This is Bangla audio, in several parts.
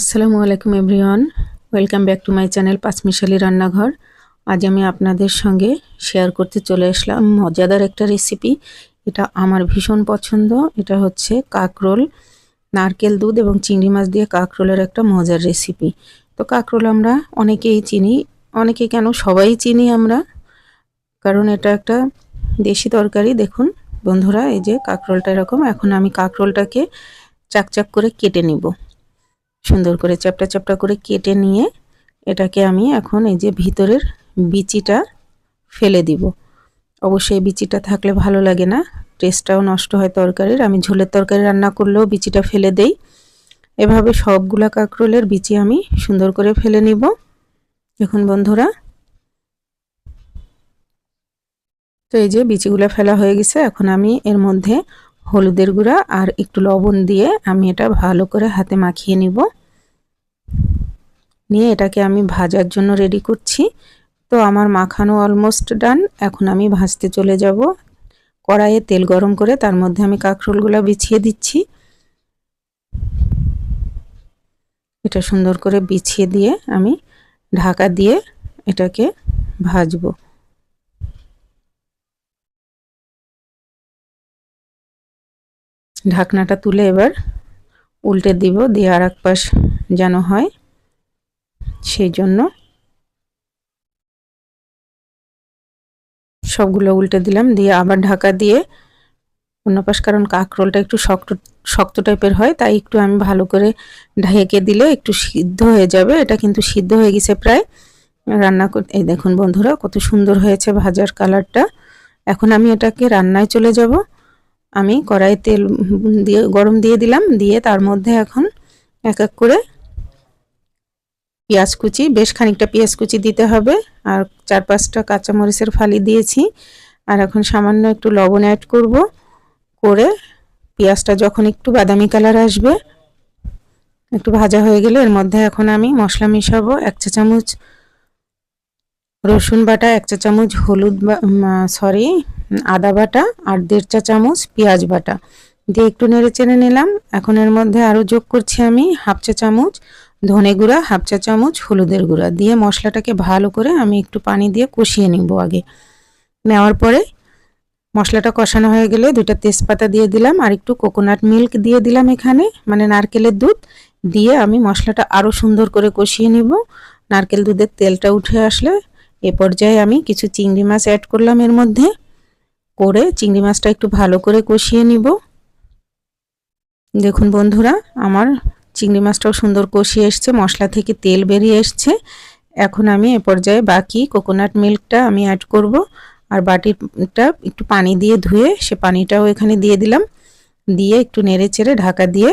আসসালামু আলাইকুম everyone. Welcome back to my channel Panchmishali Rannaghar. আজ আমি আপনাদের সঙ্গে শেয়ার করতে চলে আসলাম মজাদার একটা রেসিপি। এটা আমার ভীষণ পছন্দ। এটা হচ্ছে কাকরোল, নারকেল দুধ এবং চিংড়ি মাছ দিয়ে কাকরোলের একটা মজার রেসিপি। তো কাকরোল আমরা অনেকেই চিনি, অনেকে কেন সবাই চিনি আমরা, কারণ এটা একটা দেশি তরকারি। দেখুন বন্ধুরা, এই যে কাকরোলটা এরকম। এখন আমি কাকরোলটাকে চাকচাক করে কেটে নিব। সুন্দর করে চ্যাপটা চ্যাপটা করে কেটে নিয়ে এটাকে আমি এখন এই যে ভিতরের বিচিটা ফেলে দিব। অবশ্যই বিচিটা থাকলে ভালো লাগে না। টেস্টটাও নষ্ট হয় তরকারির। আমি ঝোলের তরকারি রান্না করলেও বিচিটা ফেলে দেই। এভাবে সবগুলা কাঁকরোলের বিচি আমি সুন্দর করে ফেলে নিব। দেখুন বন্ধুরা। তো এই যে বিচিগুলো ফেলা হয়ে গেছে। এখন আমি এর মধ্যে হলুদের গুঁড়া আর একটু লবণ দিয়ে আমি এটা ভালো করে হাতে মাখিয়ে নিব। নিয়ে এটাকে আমি ভাজার জন্য রেডি করছি। তো আমার মাখানো অলমোস্ট ডান এখন আমি ভাজতে চলে যাব। কড়াইয়ে তেল গরম করে তার মধ্যে আমি কাঁকরোলগুলো বিছিয়ে দিচ্ছি। এটা সুন্দর করে বিছিয়ে দিয়ে আমি ঢাকা দিয়ে এটাকে ভাজবো। ঢাকনাটা তুলে এবার উল্টে দিব, দিয়ে আর এক পাশ যেন হয় সেই জন্য সবগুলো উল্টে দিলাম, দিয়ে আবার ঢাকা দিয়ে অন্য পাশ কারণ কাঁকরোলটা একটু শক্ত শক্ত টাইপের হয়, তাই একটু আমি ভালো করে ঢেকে দিলে একটু সিদ্ধ হয়ে যাবে। এটা কিন্তু সিদ্ধ হয়ে গেছে প্রায়। রান্না এই দেখুন বন্ধুরা, কত সুন্দর হয়েছে ভাজার কালারটা। এখন আমি এটাকে রান্নায় চলে যাব। আমি কড়াই তেল দিয়ে, গরম দিয়ে দিলাম, দিয়ে তার মধ্যে এখন এক এক করে পেঁয়াজ কুচি, বেশ খানিকটা পেঁয়াজ কুচি দিতে হবে, আর চার পাঁচটা কাঁচামরিচের ফালি দিয়েছি, আর এখন সামান্য একটু লবণ অ্যাড করব, করে পেঁয়াজটা যখন একটু বাদামি কালার আসবে, একটু ভাজা হয়ে গেলে এর মধ্যে এখন আমি মশলা মিশাবো, এক চা চামচ রসুন বাটা, এক চা চামচ হলুদ সরি আদা বাটা আর দেড় চা চামচ পেঁয়াজ বাটা। দিয়ে একটু নেড়ে চেড়ে নিলাম। এখন এর মধ্যে আরও যোগ করছি আমি হাফ চা চামচ ধনে গুঁড়া, হাফ চা চামচ হলুদের গুঁড়া। দিয়ে মশলাটাকে ভালো করে আমি একটু পানি দিয়ে কষিয়ে নিব আগে। নেওয়ার পরে মশলাটা কষানো হয়ে গেলে দুইটা তেজপাতা দিয়ে দিলাম আর একটু কোকোনাট মিল্ক দিয়ে দিলাম এখানে মানে নারকেলের দুধ। দিয়ে আমি মশলাটা আরও সুন্দর করে কষিয়ে নিব। নারকেল দুধের তেলটা উঠে আসলে এ পর্যায়ে আমি কিছু চিংড়ি মাছ অ্যাড করলাম এর মধ্যে। করে চিংড়ি মাছটা একটু ভালো করে কষিয়ে নিব। দেখুন বন্ধুরা, আমার চিংড়ি মাছটাও সুন্দর কষিয়ে এসছে, মশলা থেকে তেল বেরিয়ে এসছে। এখন আমি এ পর্যায়ে বাকি কোকোনাট মিল্কটা আমি অ্যাড করব আর বাটিটা একটু পানি দিয়ে ধুয়ে সে পানিটাও এখানে দিয়ে দিলাম। দিয়ে একটু নেড়ে চেড়ে ঢাকা দিয়ে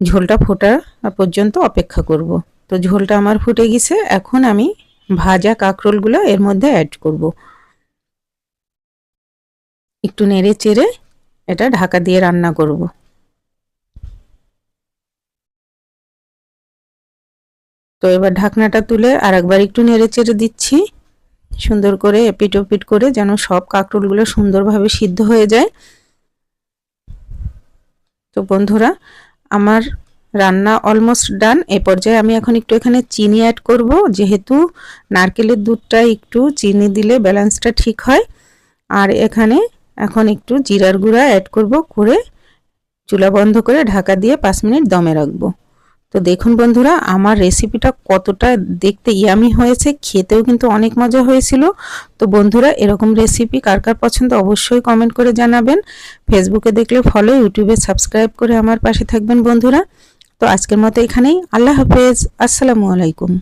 ঝোলটা ফোটা পর্যন্ত অপেক্ষা করব। তো ঝোলটা আমার ফুটে গেছে, এখন আমি ভাজা কাঁকরোলগুলো এর মধ্যে অ্যাড করব। একটু নেড়ে চেড়ে এটা ঢাকা দিয়ে রান্না করব। তো এবার ঢাকনাটা তুলে আর একবার একটু নেড়ে চেড়ে দিচ্ছি। সুন্দর করে এপিট ওপিট করে যেন সব কাঁকরোলগুলো সুন্দরভাবে সিদ্ধ হয়ে যায়। তো বন্ধুরা, আমার রান্না অলমোস্ট ডান। এ পর্যায়ে আমি এখন একটু এখানে চিনি অ্যাড করব। যেহেতু নারকেলের দুধটা একটু চিনি দিলে ব্যালেন্সটা ঠিক হয়। আর এখানে এখন একটু জিরার গুঁড়া অ্যাড করব, করে চুলা বন্ধ করে ঢাকা দিয়ে পাঁচ মিনিট দমে রাখব। তো দেখুন বন্ধুরা, আমার রেসিপিটা কতটা দেখতে ইয়ামি হয়েছে, খেতেও কিন্তু অনেক মজা হয়েছিল। তো বন্ধুরা, এরকম রেসিপি কার কার পছন্দ অবশ্যই কমেন্ট করে জানাবেন। ফেসবুকে দেখলে ফলো ইউটিউবে সাবস্ক্রাইব করে আমার পাশে থাকবেন বন্ধুরা। তো আজকের মতো এখানেই, আল্লাহ হাফেজ, আসসালামু আলাইকুম।